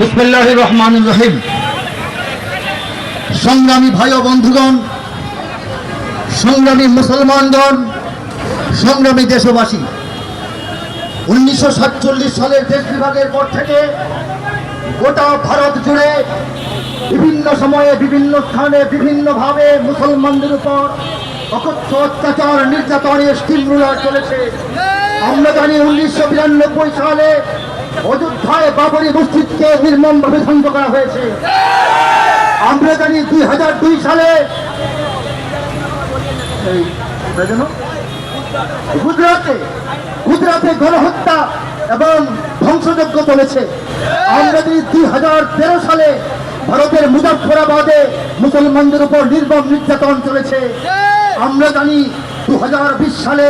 বিসমিল্লাহ রহমান রহিম। সংগ্রামী ভাই ও বন্ধুগণ, সংগ্রামী মুসলমানগণ, সংগ্রামী দেশবাসী, উনিশশো সাতচল্লিশ সালের দেশ বিভাগের পর থেকে গোটা ভারত জুড়ে বিভিন্ন সময়ে বিভিন্ন স্থানে বিভিন্নভাবে মুসলমানদের উপর অকথ্য অত্যাচার, নির্যাতনের স্টিম রুলার চলেছে। আমরা জানি উনিশশো বিরানব্বই সালে অযোধ্যায় বাবরি মসজিদকে নির্মমভাবে ধ্বংস করা হয়েছে আমরা জানি দুই হাজার দুই সালে? গুজরাটে গুজরাটে গণহত্যা এবং ধ্বংসযজ্ঞ চলেছে আমরা যদি দুই হাজার তেরো সালে ভারতের মুজাফরাবাদে মুসলমানদের উপর নির্মম নির্যাতন চলেছে আমরা জানি দু হাজার বিশ সালে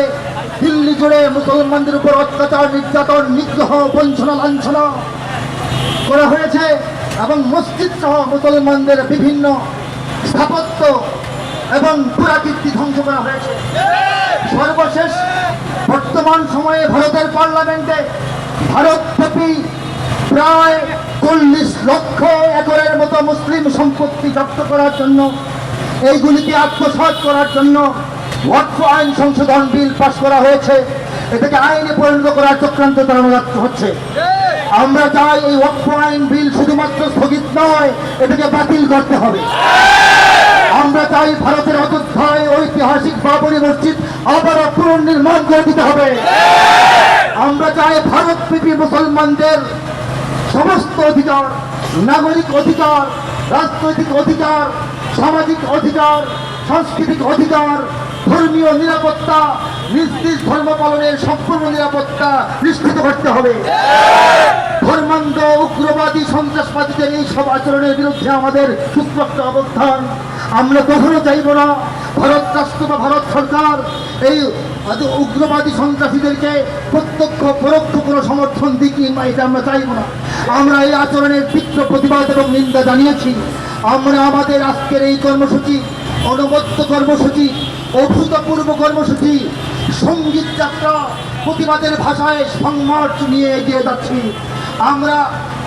দিল্লি জুড়ে মুসলমানদের উপর অত্যাচার, নির্যাতন, নিগ্রহ, বঞ্চনা, লাঞ্ছনা করা হয়েছে এবং মসজিদ সহ মুসলমানদের বিভিন্ন স্থাপত্য এবং পুরাকীর্তি ধ্বংস করা হয়েছে। সর্বশেষ বর্তমান সময়ে ভারতের পার্লামেন্টে ভারতব্যাপী প্রায় চল্লিশ লক্ষ একরের মতো মুসলিম সম্পত্তি জব্দ করার জন্য, এইগুলিকে আত্মসাৎ করার জন্য ওয়াক্ফ আইন সংশোধন বিল পাশ করা হয়েছে। এটাকে আইনে পরিণত করার চক্রান্ত যাচ্ছে- হচ্ছে। আমরা চাই এই ওয়াক্ফ আইন বিল শুধুমাত্র স্থগিত নয়, এটাকে বাতিল করতে হবে। আমরা চাই ভারতের অযোধ্যায় ঐতিহাসিক বাবরি মসজিদ আবারও পুনর্নির্মাণ করে দিতে হবে। আমরা চাই ভারতপ্রীতি মুসলমানদের সমস্ত অধিকার, নাগরিক অধিকার, রাজনৈতিক অধিকার, সামাজিক অধিকার, সাংস্কৃতিক অধিকার ধর্মীয় নিরাপত্তা নিজ নিজ ধর্ম পালনের সম্পূর্ণ নিরাপত্তা নিশ্চিত করতে হবে। ধর্মান্ধ, উগ্রবাদী, সন্ত্রাসবাদীদের এই সব আচরণের বিরুদ্ধে আমাদের সুস্পষ্ট অবস্থান। আমরা কখনো চাইব না ভারত রাষ্ট্র বা ভারত সরকার এই উগ্রবাদী সন্ত্রাসীদেরকে প্রত্যক্ষ, পরোক্ষ কোনো সমর্থন দিক কিংবা এটা আমরা চাইব না। আমরা এই আচরণের তীব্র প্রতিবাদ এবং নিন্দা জানিয়েছি। আমরা আমাদের আজকের এই কর্মসূচি, অনবদ্য কর্মসূচি অভূতপূর্ব কর্মসূচি, সংগীত যাত্রা, প্রতিবাদের ভাষায় সংমার্চ নিয়ে এগিয়ে যাচ্ছি। আমরা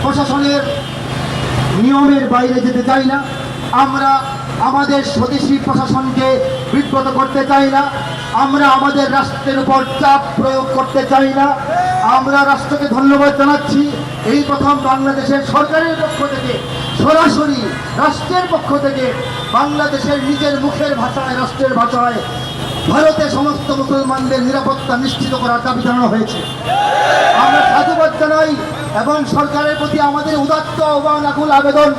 প্রশাসনের নিয়মের বাইরে যেতে চাই না, আমরা আমাদের স্বদেশী প্রশাসনকে বিব্রত করতে চাই না, আমরা আমাদের রাষ্ট্রের উপর চাপ প্রয়োগ করতে চাই না। আমরা রাষ্ট্রকে ধন্যবাদ জানাচ্ছি। এই প্রথম বাংলাদেশের সরকারের পক্ষ থেকে সরাসরি রাষ্ট্রের পক্ষ থেকে বাংলাদেশের নিজের মুখের ভাষায়, রাষ্ট্রের ভাষায় ভারতে সমস্ত মুসলমানদের নিরাপত্তা নিশ্চিত করার দাবি জানানো হয়েছে। আমরা সাধুবাদ জানাই এবং সরকারের প্রতি আমাদের উদাত্ত আহ্বান, আকুল আবেদন,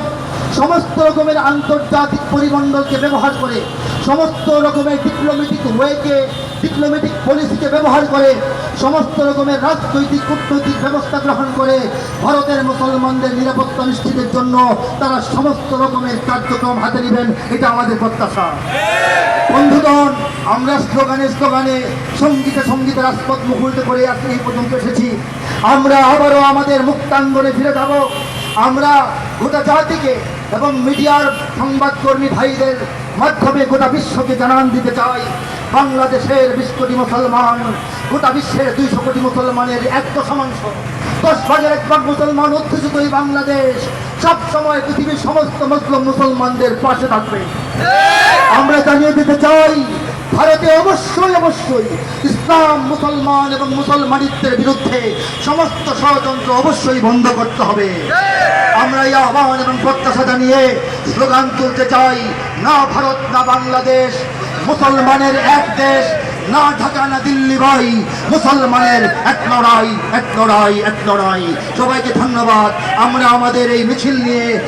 সমস্ত রকমের আন্তর্জাতিক পরিমণ্ডলকে ব্যবহার করে, সমস্ত রকমের ডিপ্লোমেটিক ওয়েকে ডিপ্লোমেটিক পলিসিকে ব্যবহার করে সমস্ত রকমের রাজনৈতিক, কূটনৈতিক ব্যবস্থা গ্রহণ করে ভারতের মুসলমানদের নিরাপত্তা নিশ্চিতের জন্য তারা সমস্ত রকমের কার্যক্রম হাতে নেবেন, এটা আমাদের প্রত্যাশা। বন্ধুগণ, আমরা স্লোগানে স্লোগানে সঙ্গীতে সঙ্গীতে রাজপথ মুখরিত করে আজকে এই পর্যন্ত এসেছি। আমরা আবারও আমাদের মুক্তাঙ্গনে ফিরে যাব। আমরা গোটা জাতিকে এবং মিডিয়ার সংবাদকর্মী ভাইদের মাধ্যমে গোটা বিশ্বকে জানান দিতে চাই। বাংলাদেশের বিশ কোটি মুসলমান, গোটা বিশ্বের দুইশো কোটি মুসলমানের এক দশমাংশ, দশ ভাগের এক ভাগ মুসলমান অধ্যুষিত এই বাংলাদেশ, সব সময় পৃথিবীর সমস্ত মুসলিম মুসলমানদের পাশে থাকবে। আমরা জানিয়ে দিতে চাই, ভারতে অবশ্যই অবশ্যই ইসলাম মুসলমান এবং মুসলমানিত্বের বিরুদ্ধে সমস্ত ষড়যন্ত্র অবশ্যই বন্ধ করতে হবে। আমরা এই আহ্বান এবং প্রত্যাশা জানিয়ে স্লোগান তুলতে চাই, না ভারত, না বাংলাদেশ। মুসলমানের এক দেশ, না ঢাকা, না দিল্লি ভাই। মুসলমানের এক লড়াই এক লড়াই এক লড়াই। সবাইকে ধন্যবাদ। আমরা আমাদের এই মিছিল নিয়ে